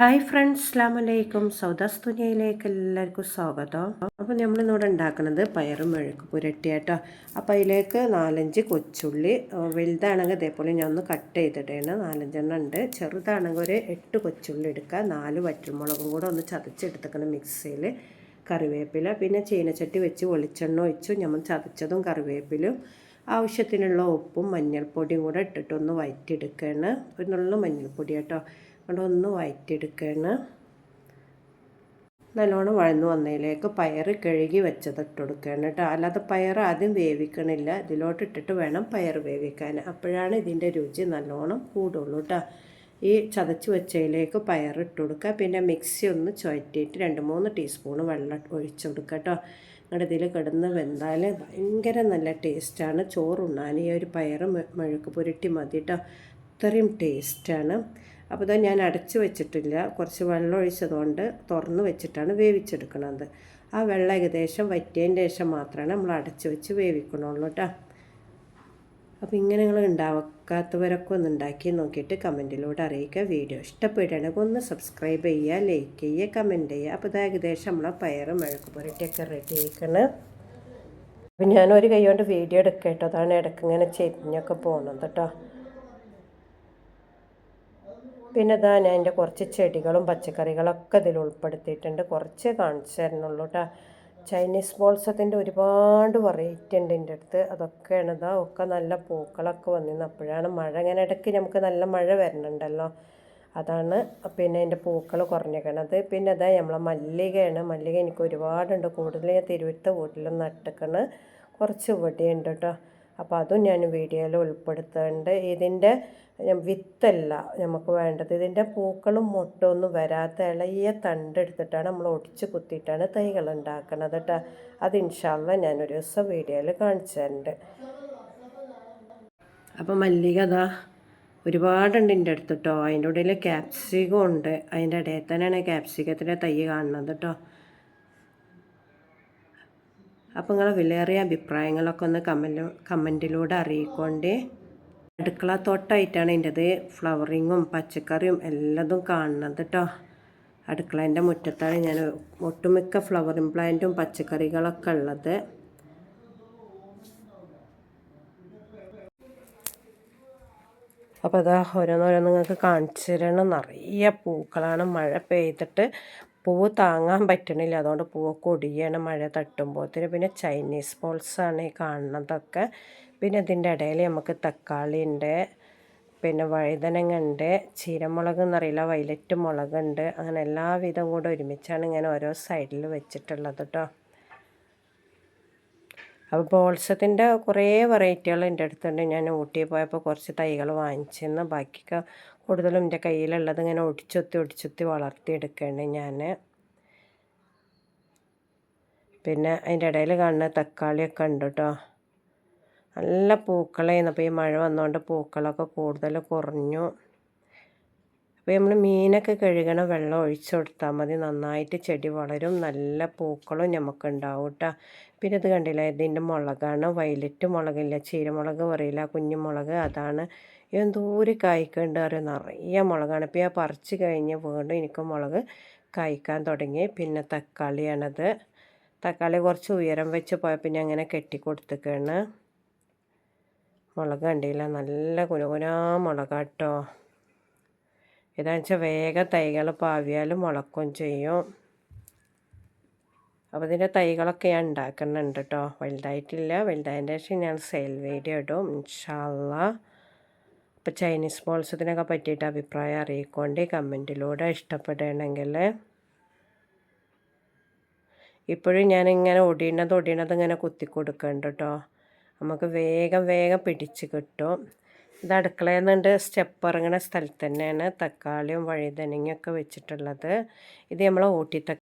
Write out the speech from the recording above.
Hi friends അസ്ലാം വലൈക്കും സൗദാസ് തുനിയയിലേക്ക് എല്ലാവർക്കും സ്വാഗതം. അപ്പോൾ നമ്മളിന്നിവിടെ ഉണ്ടാക്കുന്നത് പയറും മെഴുക്ക് പുരട്ടിയാട്ടോ അപ്പോൾ അതിലേക്ക് നാലഞ്ച് കൊച്ചുള്ളി വലുതാണെങ്കിൽ അതേപോലെ ഞാൻ ഒന്ന് കട്ട് ചെയ്തിടേണ്. നാലഞ്ചെണ്ണം ഉണ്ട്. ചെറുതാണെങ്കിൽ ഒരു എട്ട് കൊച്ചുള്ളി എടുക്കുക. നാല് വറ്റൽമുളകും കൂടെ ഒന്ന് ചതച്ചെടുത്തേക്കണം മിക്സിയിൽ. കറിവേപ്പില പിന്നെ ചീനച്ചട്ടി വെച്ച് വെളിച്ചെണ്ണ ഒഴിച്ചു. നമ്മൾ ചതച്ചതും കറിവേപ്പിലും. ആവശ്യത്തിനുള്ള ഉപ്പും മഞ്ഞൾപ്പൊടിയും കൂടെ ഇട്ടിട്ടൊന്ന് വയറ്റിയെടുക്കുകയാണ്. ഒരു നുള്ള മഞ്ഞൾപ്പൊടി കേട്ടോ അവിടെ ഒന്ന് വയറ്റിയെടുക്കുകയാണ്. നല്ലോണം വഴന്നു വന്നതിലേക്ക് പയർ കഴുകി വെച്ചത് ഇട്ട് കൊടുക്കണം കേട്ടോ. അല്ലാതെ പയർ ആദ്യം വേവിക്കണില്ല. ഇതിലോട്ട് ഇട്ടിട്ട് വേണം പയർ വേവിക്കാൻ. അപ്പോഴാണ് ഇതിന്റെ രുചി നല്ലോണം കൂടുള്ളൂ കേട്ടോ. ഈ ചതച്ച് വെച്ചതിലേക്ക് പയർ ഇട്ട് കൊടുക്കുക. പിന്നെ മിക്സി ഒന്ന് ചുവറ്റിയിട്ട് രണ്ട് മൂന്ന് ടീസ്പൂൺ വെള്ളം ഒഴിച്ചു കൊടുക്കുക കേട്ടോ. നിങ്ങളുടെ ഇതിൽ കിടന്ന് വെന്താൽ ഭയങ്കര നല്ല ടേസ്റ്റാണ്. ചോറുണ്ണാൻ ഈ ഒരു പയർ മെഴുക്ക് പുരട്ടി മതി കേട്ടോ. അത്രയും ടേസ്റ്റാണ്. അപ്പോൾ ഇതാ ഞാൻ അടച്ചു വെച്ചിട്ടില്ല. കുറച്ച് വെള്ളം ഒഴിച്ചതുകൊണ്ട് തുറന്ന് വെച്ചിട്ടാണ് വേവിച്ചെടുക്കുന്നത് ആ വെള്ളം ഏകദേശം വറ്റിയതിന്റെ ശേഷം മാത്രമാണ് നമ്മൾ അടച്ചു വെച്ച് വേവിക്കണുള്ളൂ കേട്ടോ അപ്പോൾ ഇങ്ങനെ നിങ്ങൾ ഉണ്ടാക്കാത്തവരൊക്കെ ഒന്ന് ഉണ്ടാക്കി നോക്കിയിട്ട് കമന്റിലൂടെ അറിയിക്കുക. വീഡിയോ ഇഷ്ടപ്പെടുകയാണെങ്കിൽ ഒന്ന് സബ്സ്ക്രൈബ് ചെയ്യുക ലൈക്ക് ചെയ്യുക കമന്റ് ചെയ്യുക. അപ്പോൾ ഇത് ഏകദേശം നമ്മളെ പയറും മെഴുക്ക് പുരട്ടിയൊക്കെ റെഡി ആയിക്കണം. അപ്പം ഞാനൊരു കൈ കൊണ്ട് വീഡിയോ എടുക്കാം കേട്ടോ. അതാണ് ഇടയ്ക്ക് ഇങ്ങനെ ചെരിഞ്ഞൊക്കെ പോകുന്നത് കേട്ടോ പിന്നെ ഇതാ ഞാൻ എന്റെ കുറച്ച് ചെടികളും പച്ചക്കറികളൊക്കെ ഇതിൽ ഉൾപ്പെടുത്തിയിട്ടുണ്ട്. കുറച്ച് കാണിച്ചു തരുന്നുള്ളൂ കേട്ടോ ചൈനീസ് ബോൾസത്തിന്റെ ഒരുപാട് വെറൈറ്റി ഉണ്ട് എന്റെ അടുത്ത്. അതൊക്കെയാണ് ഇതാ ഒക്കെ നല്ല പൂക്കളൊക്കെ വന്നിരുന്നു അപ്പോഴാണ് മഴ ഇങ്ങനെ ഇടയ്ക്ക് നമുക്ക് നല്ല മഴ വരുന്നുണ്ടല്ലോ അതാണ് പിന്നെ എന്റെ പൂക്കൾ കുറഞ്ഞേക്കണത് പിന്നെ അതാ നമ്മളെ മല്ലികയാണ്. മല്ലിക എനിക്ക് ഒരുപാടുണ്ട്. കൂടുതൽ ഞാൻ തിരുവിട്ട വീട്ടിലും നട്ടിക്കണ്. കുറച്ച് ഇവിടെയുണ്ട് കേട്ടോ അപ്പോൾ അതും ഞാൻ വീഡിയോയിൽ ഉൾപ്പെടുത്തുന്നുണ്ട് ഇതിന്റെ വിത്തല്ല നമുക്ക് വേണ്ടത്. ഇതിന്റെ പൂക്കളും മുട്ടൊന്നും വരാത്ത ഇളയ തണ്ടെടുത്തിട്ടാണ് നമ്മൾ ഒടിച്ച് കുത്തിയിട്ടാണ് തൈകൾ ഉണ്ടാക്കുന്നത് കേട്ടോ. അത് ഇൻഷാല്ല ഞാനൊരു ദിവസം വീഡിയോയിൽ കാണിച്ചു തരുന്നുണ്ട് അപ്പോൾ മല്ലിക അതാ ഒരുപാടുണ്ട് എന്റെ അടുത്ത് കേട്ടോ. അതിന്റെ ഉള്ളിൽ ക്യാപ്സികം ഉണ്ട്. അതിന്റെ ഇടയിൽ തന്നെയാണ് ക്യാപ്സിക്കത്തിന്റെ തൈ കാണുന്നത് കേട്ടോ. അപ്പോൾ നിങ്ങളെ വിലയേറിയ അഭിപ്രായങ്ങളൊക്കെ ഒന്ന് കമന്റ് കമന്റിലൂടെ അറിയിക്കൊണ്ടേ. അടുക്കള തോട്ടമായിട്ടാണ് എന്റെത് ഫ്ലവറിങ്ങും പച്ചക്കറിയും എല്ലാതും കാണുന്നത് കേട്ടോ അടുക്കളേന്റെ മുറ്റത്താണ് ഞാൻ ഒട്ടുമിക്ക ഫ്ലവറിങ് പ്ലാന്റും പച്ചക്കറികളൊക്കെ ഉള്ളത്. അപ്പോൾ അതാ ഓരോന്നോരോന്ന് നിങ്ങൾക്ക് കാണിച്ചു തരണം. നിറയെ പൂക്കളാണ്. മഴ പെയ്തിട്ട് പൂവ് താങ്ങാൻ പറ്റണില്ല. അതുകൊണ്ട് പൂവ് കൊടിയാണ് മഴ തട്ടുമ്പോഴത്തേന് പിന്നെ ചൈനീസ് ബോൾസാണ് ഈ കാണുന്നതൊക്കെ. പിന്നെ ഇതിന്റെ ഇടയിൽ നമുക്ക് തക്കാളി ഉണ്ട്. പിന്നെ വഴുതനങ്ങ ഉണ്ട്. ചീരമുളക് എന്നറിയില്ല. വയലറ്റ് മുളകുണ്ട് അങ്ങനെ എല്ലാവിധം കൂടെ ഒരുമിച്ചാണ് ഇങ്ങനെ ഓരോ സൈഡിൽ വെച്ചിട്ടുള്ളത് കേട്ടോ അപ്പോൾ ബോൾസത്തിന്റെ കുറേ വെറൈറ്റികൾ എന്റെ അടുത്തുണ്ട്. ഞാൻ ഊട്ടി പോയപ്പോൾ കുറച്ച് തൈകൾ വാങ്ങിച്ചെന്ന് ബാക്കിയൊക്കെ കൂടുതലും എന്റെ കയ്യിലുള്ളത് ഇങ്ങനെ ഒടിച്ചൊത്തി ഒടിച്ചൊത്തി വളർത്തിയെടുക്കുകയാണ് ഞാൻ. പിന്നെ അതിന്റെ ഇടയിൽ കാണുന്ന തക്കാളിയൊക്കെ ഉണ്ട് കേട്ടോ. നല്ല പൂക്കളായിരുന്നു. അപ്പോൾ ഈ മഴ വന്നുകൊണ്ട് പൂക്കളൊക്കെ കൂടുതൽ കുറഞ്ഞു. അപ്പോൾ നമ്മൾ മീനൊക്കെ കഴുകണ വെള്ളം ഒഴിച്ചു കൊടുത്താൽ മതി. നന്നായിട്ട് ചെടി വളരും. നല്ല പൂക്കളും നമുക്ക് ഉണ്ടാവും കേട്ടോ. പിന്നെ ഇത് കണ്ടില്ല? ഇതിന്റെ മുളകാണ്. വയലറ്റ് മുളകില്ല ചീരമുളക് പറയില്ല കുഞ്ഞുമുളക് അതാണ്. എന്തോരം കായ്ക്കുണ്ട് അറിയാം? നിറയെ മുളകാണ്. ഇപ്പോൾ ഞാൻ പറിച്ച് കഴിഞ്ഞ് വീണ്ടും എനിക്ക് മുളക് കായ്ക്കാൻ തുടങ്ങി. പിന്നെ തക്കാളിയാണത്. തക്കാളി കുറച്ച് ഉയരം വെച്ച് പോയപ്പോൾ പിന്നെ അങ്ങനെ കെട്ടി കൊടുത്തേക്കാണ് മുളക് കണ്ടില്ല? നല്ല കുനുകുനാ മുളകാട്ടോ ഇതാണെന്ന് വെച്ചാൽ വേഗം തൈകൾ പാവിയാലും മുളക്കും ചെയ്യും. അപ്പോൾ ഇതിന്റെ തൈകളൊക്കെ ഞാൻ ഉണ്ടാക്കുന്നുണ്ട് കേട്ടോ വലുതായിട്ടില്ല. വലുതായതിന്റെ ശേഷം ഞാൻ സെയിൽ വീഡിയോ ഇടും. ഇൻഷാല്ല അപ്പോൾ ചൈനീസ് ബോൾസത്തിനൊക്കെ പറ്റിയിട്ട് അഭിപ്രായം അറിയിക്കൊണ്ട് കമന്റിലൂടെ ഇഷ്ടപ്പെടുകയാണെങ്കിൽ ഇപ്പോഴും ഞാനിങ്ങനെ ഒടിയണത് ഒടിയണത് ഇങ്ങനെ കുത്തി കൊടുക്കുന്നുണ്ട് കേട്ടോ നമുക്ക് വേഗം വേഗം പിടിച്ച് കിട്ടും. ഇത് അടുക്കളയിൽ നിന്നുണ്ട് സ്റ്റെപ്പ് ഇറങ്ങുന്ന സ്ഥലത്ത് തന്നെയാണ് തക്കാളിയും വഴുതനങ്ങയൊക്കെ വെച്ചിട്ടുള്ളത്. ഇത് നമ്മൾ ഊട്ടി